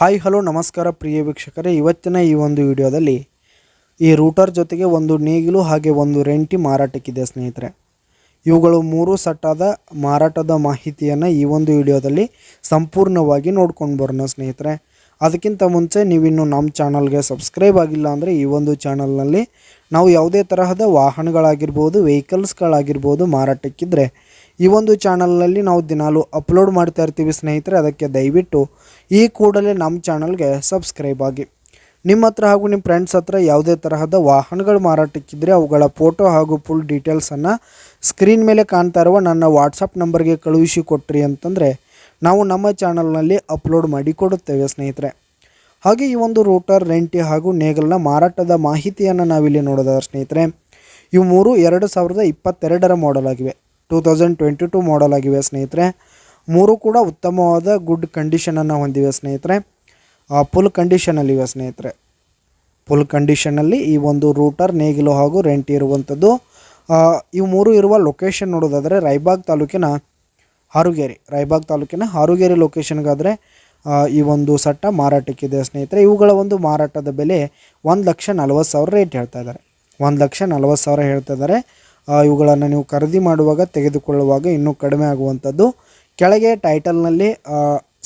Hi, hello, ನಮಸ್ಕಾರ ಪ್ರಿಯ ವೀಕ್ಷಕರೇ. ಇವತ್ತಿನ ಈ ಒಂದು ವಿಡಿಯೋದಲ್ಲಿ ಈ ರೂಟರ್ ಜೊತೆಗೆ ಒಂದು ನೇಗಿಲು ಹಾಗೆ ಒಂದು ರೆಂಟಿ ಮಾರಾಟಕ್ಕಿದೆ ಸ್ನೇಹಿತರೆ. ಇವುಗಳು ಮೂರು ಸಟ್ಟಾದ ಮಾರಾಟದ ಮಾಹಿತಿಯನ್ನು ಈ ಒಂದು ವಿಡಿಯೋದಲ್ಲಿ ಸಂಪೂರ್ಣವಾಗಿ ನೋಡ್ಕೊಂಡು ಬರೋಣ ಸ್ನೇಹಿತರೆ. ಅದಕ್ಕಿಂತ ಮುಂಚೆ ನೀವಿನ್ನು ನಮ್ಮ ಚಾನಲ್ಗೆ ಸಬ್ಸ್ಕ್ರೈಬ್ ಆಗಿಲ್ಲ ಅಂದರೆ ಈ ಒಂದು ಚಾನಲ್ನಲ್ಲಿ ನಾವು ಯಾವುದೇ ತರಹದ ವಾಹನಗಳಾಗಿರ್ಬೋದು, ವೆಹಿಕಲ್ಸ್ಗಳಾಗಿರ್ಬೋದು ಮಾರಾಟಕ್ಕಿದ್ರೆ ಈ ಒಂದು ಚಾನಲ್ನಲ್ಲಿ ನಾವು ದಿನಾಲು ಅಪ್ಲೋಡ್ ಮಾಡ್ತಾ ಇರ್ತೀವಿ ಸ್ನೇಹಿತರೆ, ಅದಕ್ಕೆ ದಯವಿಟ್ಟು ಈ ಕೂಡಲೇ ನಮ್ಮ ಚಾನಲ್ಗೆ ಸಬ್ಸ್ಕ್ರೈಬ್ ಆಗಿ. ನಿಮ್ಮ ಹತ್ರ ಹಾಗೂ ನಿಮ್ಮ ಫ್ರೆಂಡ್ಸ್ ಹತ್ರ ಯಾವುದೇ ತರಹದ ವಾಹನಗಳು ಮಾರಾಟಕ್ಕಿದ್ರೆ ಅವುಗಳ ಫೋಟೋ ಹಾಗೂ ಫುಲ್ ಡೀಟೇಲ್ಸನ್ನು ಸ್ಕ್ರೀನ್ ಮೇಲೆ ಕಾಣ್ತಾ ಇರುವ ನನ್ನ ವಾಟ್ಸಪ್ ನಂಬರ್ಗೆ ಕಳುಹಿಸಿ ಕೊಟ್ರಿ ಅಂತಂದರೆ ನಾವು ನಮ್ಮ ಚಾನಲ್ನಲ್ಲಿ ಅಪ್ಲೋಡ್ ಮಾಡಿ ಕೊಡುತ್ತೇವೆ, ಸ್ನೇಹಿತರೆ. ಹಾಗೆ ಈ ಒಂದು ರೂಟರ್, ರೆಂಟಿ ಹಾಗೂ ನೇಗಲ್ನ ಮಾರಾಟದ ಮಾಹಿತಿಯನ್ನು ನಾವಿಲ್ಲಿ ನೋಡೋದಾದ್ರೆ, ಸ್ನೇಹಿತರೆ, ಇವು ಮೂರು ಎರಡು ಸಾವಿರದ ಇಪ್ಪತ್ತೆರಡರ ಮಾಡೆಲ್ ಆಗಿವೆ. Two thousand twenty two model ಆಗಿವೆ, ಸ್ನೇಹಿತರೆ. ಮೂರು ಕೂಡ ಉತ್ತಮವಾದ ಗುಡ್ ಕಂಡೀಷನನ್ನು ಹೊಂದಿವೆ, ಸ್ನೇಹಿತರೆ. ಫುಲ್ ಕಂಡೀಷನಲ್ಲಿವೆ ಸ್ನೇಹಿತರೆ. ಫುಲ್ ಕಂಡೀಷನಲ್ಲಿ ಈ ಒಂದು ರೂಟರ್, ನೇಗಿಲು ಹಾಗೂ ರೆಂಟಿ ಇರುವಂಥದ್ದು. ಇವು ಮೂರು ಇರುವ ಲೊಕೇಶನ್ ನೋಡೋದಾದರೆ, ರಾಯಬಾಗ್ ತಾಲೂಕಿನ ಹಾರುಗೇರಿ, ರಾಯಬಾಗ್ ತಾಲೂಕಿನ ಹಾರುಗೇರಿ ಲೊಕೇಶನ್ಗಾದರೆ ಈ ಒಂದು ಸಟ್ಟ ಮಾರಾಟಕ್ಕಿದೆ ಸ್ನೇಹಿತರೆ. ಇವುಗಳ ಒಂದು ಮಾರಾಟದ ಬೆಲೆ ಒಂದು ಲಕ್ಷ ನಲವತ್ತು ಸಾವಿರ ರೇಟ್ ಹೇಳ್ತಾ ಇದ್ದಾರೆ. ಒಂದು ಲಕ್ಷ ನಲವತ್ತು ಸಾವಿರ ಹೇಳ್ತಾ ಇದ್ದಾರೆ. ಇವುಗಳನ್ನು ನೀವು ಖರೀದಿ ಮಾಡುವಾಗ, ತೆಗೆದುಕೊಳ್ಳುವಾಗ ಇನ್ನೂ ಕಡಿಮೆ ಆಗುವಂಥದ್ದು. ಕೆಳಗೆ ಟೈಟಲ್ನಲ್ಲಿ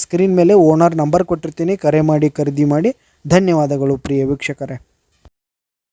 ಸ್ಕ್ರೀನ್ ಮೇಲೆ ಓನರ್ ನಂಬರ್ ಕೊಟ್ಟಿರ್ತೀನಿ. ಕರೆ ಮಾಡಿ, ಖರೀದಿ ಮಾಡಿ. ಧನ್ಯವಾದಗಳು ಪ್ರಿಯ ವೀಕ್ಷಕರೇ.